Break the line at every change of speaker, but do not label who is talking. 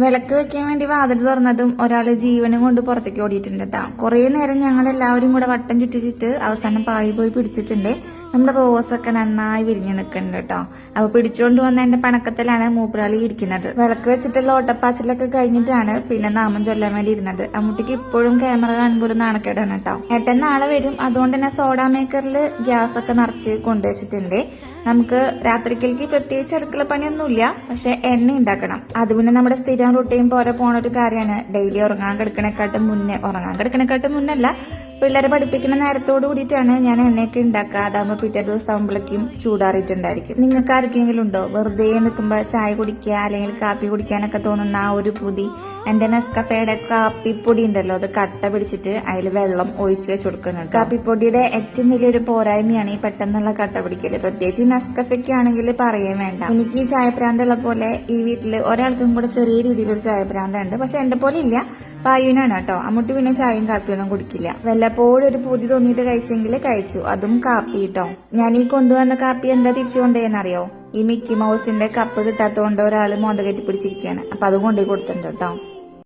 വിളക്ക് വെക്കാൻ വേണ്ടി വാതിൽ തുറന്നതും ഒരാൾ ജീവനും കൊണ്ട് പുറത്തേക്ക് ഓടിയിട്ടുണ്ട് കേട്ടോ കുറേ നേരം ഞങ്ങൾ എല്ലാവരും കൂടെ വട്ടം ചുറ്റിച്ചിട്ട് അവസാനം പായി പോയി പിടിച്ചിട്ടുണ്ട്. നമ്മുടെ റോസ് ഒക്കെ നന്നായി വിരിഞ്ഞു നിൽക്കുന്നുണ്ട് കേട്ടോ. അപ്പൊ പിടിച്ചുകൊണ്ട് വന്ന എന്റെ പണക്കത്തിലാണ് മൂപ്പരാളി ഇരിക്കുന്നത്. വിളക്ക് വെച്ചിട്ടുള്ള ഓട്ടപ്പാച്ചിലൊക്കെ കഴിഞ്ഞിട്ടാണ് പിന്നെ നാമം ചൊല്ലാൻ വേണ്ടി ഇരുന്നത്. അമ്മൂട്ടിക്ക് ഇപ്പോഴും ക്യാമറ കാണുമ്പോൾ നാണക്കേടാണ് കേട്ടോ. ഏട്ടൻ നാളെ വരും. അതുകൊണ്ട് തന്നെ സോഡാ മേക്കറിൽ ഗ്യാസ് ഒക്കെ നിറച്ച് കൊണ്ടുവച്ചിട്ടുണ്ട്. നമുക്ക് രാത്രിക്കലേക്ക് പ്രത്യേകിച്ച് അടുക്കള പണിയൊന്നുമില്ല. പക്ഷെ എണ്ണ ഉണ്ടാക്കണം. അത് പിന്നെ നമ്മുടെ സ്ഥിരം റൂട്ടീൻ പോലെ പോണ ഒരു കാര്യമാണ്. ഡെയിലി ഉറങ്ങാൻ കിടക്കണേക്കാട്ടും മുന്നേ ഉറങ്ങാൻ കിടക്കണേക്കാട്ടും മുന്നല്ല പിള്ളേരെ പഠിപ്പിക്കുന്ന നേരത്തോട് കൂടിയിട്ടാണ് ഞാൻ എണ്ണയൊക്കെ ഉണ്ടാക്കുക. അതാകുമ്പോൾ പിറ്റേ ദിവസം ആകുമ്പോഴേക്കും ചൂടാറിയിട്ടുണ്ടായിരിക്കും. നിങ്ങൾക്ക് ആർക്കെങ്കിലും ഉണ്ടോ? വെറുതെ നിൽക്കുമ്പോൾ ചായ കുടിക്കുക അല്ലെങ്കിൽ കാപ്പി കുടിക്കാനൊക്കെ തോന്നുന്ന ആ ഒരു പുതി. എന്റെ നെസ്കഫയുടെ കാപ്പിപ്പൊടി ഉണ്ടല്ലോ അത് കട്ട പിടിച്ചിട്ട് അതിൽ വെള്ളം ഒഴിച്ച് വെച്ച് കൊടുക്കുന്നുണ്ട് കാപ്പിപ്പൊടിയുടെ ഏറ്റവും വലിയൊരു പോരായ്മയാണ് ഈ പെട്ടെന്നുള്ള കട്ട പിടിക്കൽ. പ്രത്യേകിച്ച് നെസ്കഫയ്ക്ക് ആണെങ്കിൽ പറയേ വേണ്ട. എനിക്ക് ഈ ചായപ്രാന്തുള്ള പോലെ ഈ വീട്ടിൽ ഒരാൾക്കും കൂടെ ചെറിയ രീതിയിലൊരു ചായപ്രാന്തുണ്ട് പക്ഷെ എന്റെ പോലെ ഇല്ല. പായുനാണ് കേട്ടോ. അമ്മൂട്ടി പിന്നെ ചായയും കാപ്പിയൊന്നും കുടിക്കില്ല. വല്ലപ്പോഴും ഒരു പൂതി തോന്നിയിട്ട് കഴിച്ചെങ്കിൽ കഴിച്ചു. അതും കാപ്പി കേട്ടോ ഞാൻ ഈ കൊണ്ടുവന്ന കാപ്പി എന്താ തിരിച്ചു കൊണ്ടുപോയെന്നറിയോ? ഈ മിക്കി മൗസിന്റെ കപ്പ് കിട്ടാത്തതുകൊണ്ട് ഒരാൾ മോന്ത കെട്ടി പിടിച്ചിരിക്കുകയാണ് അപ്പൊ അത് കൊണ്ടുപോയി കൊടുത്തിട്ടുണ്ട് കേട്ടോ.